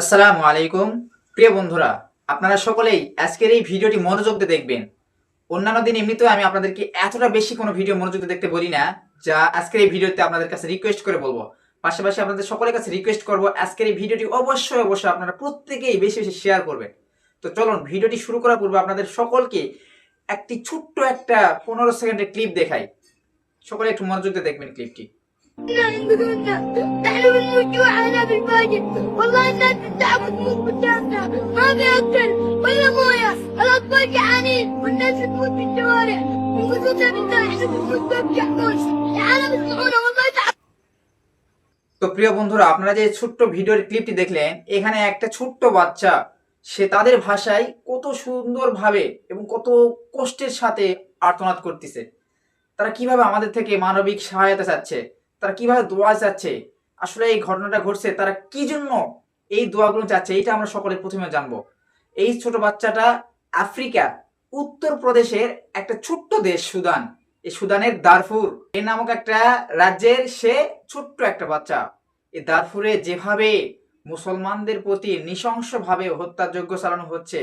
আসসালামু আলাইকুম। প্রিয় বন্ধুরা, আপনারা সকলেই আজকের এই ভিডিওটি মনোযোগ দিয়ে দেখবেন। অন্যান্য দিন এমনিতেও আমি আপনাদেরকে এতটা বেশি কোনো ভিডিও মনোযোগ দিয়ে দেখতে বলি না, যা আজকের এই ভিডিওতে আপনাদের কাছে রিকোয়েস্ট করে বলব। পাশাপাশি আপনাদের সকলের কাছে রিকোয়েস্ট করব, আজকের এই ভিডিওটি অবশ্যই অবশ্যই আপনারা প্রত্যেকেই বেশি বেশি শেয়ার করবেন। তো চলুন, ভিডিওটি শুরু করার পূর্বে আপনাদের সকলকে একটি ছোট্ট একটা পনেরো সেকেন্ডের ক্লিপ দেখাই। সকলে একটু মনোযোগ দিয়ে দেখবেন ক্লিপটি عندنا نحن بنموت جوعنا بالفجر والله الناس تتعب وتموت قدامنا ما في اكل ولا مويه الاطفال جعانين والناس تموت في الشوارع وقسمنا بالله احنا بنموت ببجع موت العالم يسمعونا والله تعب তো প্রিয় বন্ধুরা আপনারা যে ছোট্ট ভিডিওর ক্লিপটি দেখলেন এখানে একটা ছোট্ট বাচ্চা সে তাদের ভাষায় কত সুন্দরভাবে এবং কত কষ্টের সাথে আর্তনাদ করতেছে তারা কিভাবে আমাদের থেকে মানবিক সহায়তা চাচ্ছে তারা কীভাবে দোয়া চাচ্ছে? আসলে এই ঘটনাটা ঘটছে, তারা কি জন্য এই দোয়াগুলো চাচ্ছে? এইটা আমরা সকলে প্রথমে জানব। এই ছোট বাচ্চাটা আফ্রিকা, উত্তর প্রদেশের একটা ছোট্ট দেশ সুদান। এই সুদানের দারফুর। এই নামক একটা রাজ্যের সে ছোট্ট একটা বাচ্চা। এই দারফুরে যেভাবে মুসলমানদের প্রতি নৃশংসভাবে হত্যাযজ্ঞ চালানো হচ্ছে,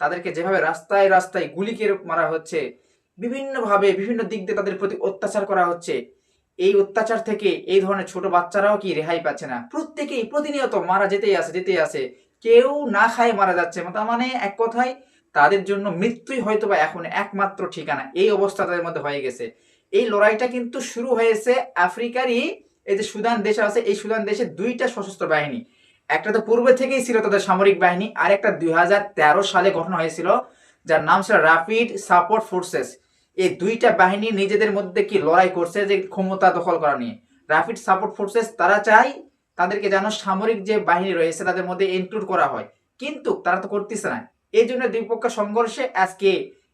তাদেরকে যেভাবে রাস্তায় রাস্তায় গুলি করে মারা হচ্ছে, বিভিন্নভাবে বিভিন্ন দিক দিয়ে তাদের প্রতি অত্যাচার করা হচ্ছে এই অত্যাচার থেকে এই ধরনের ছোট বাচ্চারাও কি রেহাই পাচ্ছে না? প্রত্যেকেই প্রতিনিয়ত মারা যেতেই আছে যেতেই আছে কেউ না খায় মারা যাচ্ছে। তার মানে এক কথায় তাদের জন্য মৃত্যুই হয়তো বা এখন একমাত্র ঠিকানা। এই অবস্থা তাদের মধ্যে হয়ে গেছে। এই লড়াইটা কিন্তু শুরু হয়েছে আফ্রিকারই, এই যে সুদান দেশ আছে, এই সুদান দেশে দুইটা সশস্ত্র বাহিনী। একটা তো পূর্বে থেকেই ছিল তাদের সামরিক বাহিনী আর একটা দুই হাজার তেরো সালে গঠন হয়েছিল, যার নাম ছিল র্যাপিড সাপোর্ট ফোর্সেস এই দুইটা বাহিনী নিজেদের মধ্যে কি লড়াই করছে যে ক্ষমতা দখল করা নিয়ে? র্যাপিড সাপোর্ট ফোর্সেস তারা চায় তাদেরকে যেন সামরিক যে বাহিনী রয়েছে তাদের মধ্যে ইনক্লুড করা হয়। কিন্তু তারা তো করতেছে না। এই জন্য দুই পক্ষ সংঘর্ষে আজকে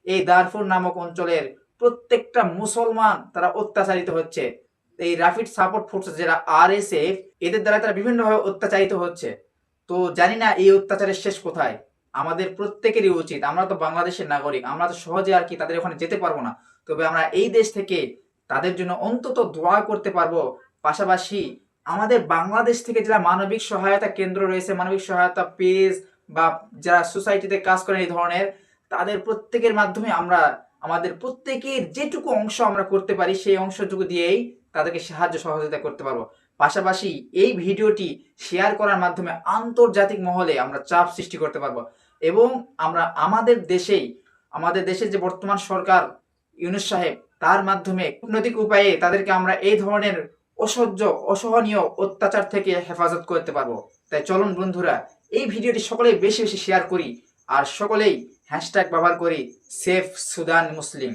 এই দারফুর নামক অঞ্চলের প্রত্যেকটা মুসলমান তারা অত্যাচারিত হচ্ছে। এই র্যাপিড সাপোর্ট ফোর্সেস যারা আর এস এফ এদের দ্বারা তারা বিভিন্নভাবে অত্যাচারিত হচ্ছে। তো জানি না এই অত্যাচারের শেষ কোথায়। আমাদের প্রত্যেকেরই উচিত। আমরা তো বাংলাদেশের নাগরিক, আমরা তো সহজে আর কি তাদের ওখানে যেতে পারব না। তবে আমরা এই দেশ থেকে তাদের জন্য অন্তত দোয়া করতে পারব। পাশাপাশি আমাদের বাংলাদেশ থেকে যারা মানবিক সহায়তা কেন্দ্র রয়েছে, মানবিক সহায়তা পেজ বা যারা সোসাইটিতে কাজ করেন এই ধরনের, তাদের প্রত্যেকের মাধ্যমে আমরা আমাদের প্রত্যেকের যেটুকু অংশ আমরা করতে পারি, সেই অংশটুকু দিয়েই তাদেরকে সাহায্য সহযোগিতা করতে পারব। পাশাপাশি এই ভিডিওটি শেয়ার করার মাধ্যমে আন্তর্জাতিক মহলে আমরা চাপ সৃষ্টি করতে পারব। এবং আমরা আমাদের দেশেই, আমাদের দেশে যে বর্তমান সরকার ইউনুস সাহেব, তার মাধ্যমে কূটনৈতিক উপায়ে তাদেরকে আমরা এই ধরনের অসহ্য, অসহনীয় অত্যাচার থেকে হেফাজত করতে পারব। তাই চলুন বন্ধুরা, এই ভিডিওটি সকলেই বেশি বেশি শেয়ার করি, আর সকলেই হ্যাশট্যাগ ব্যবহার করি সেফ সুদান মুসলিম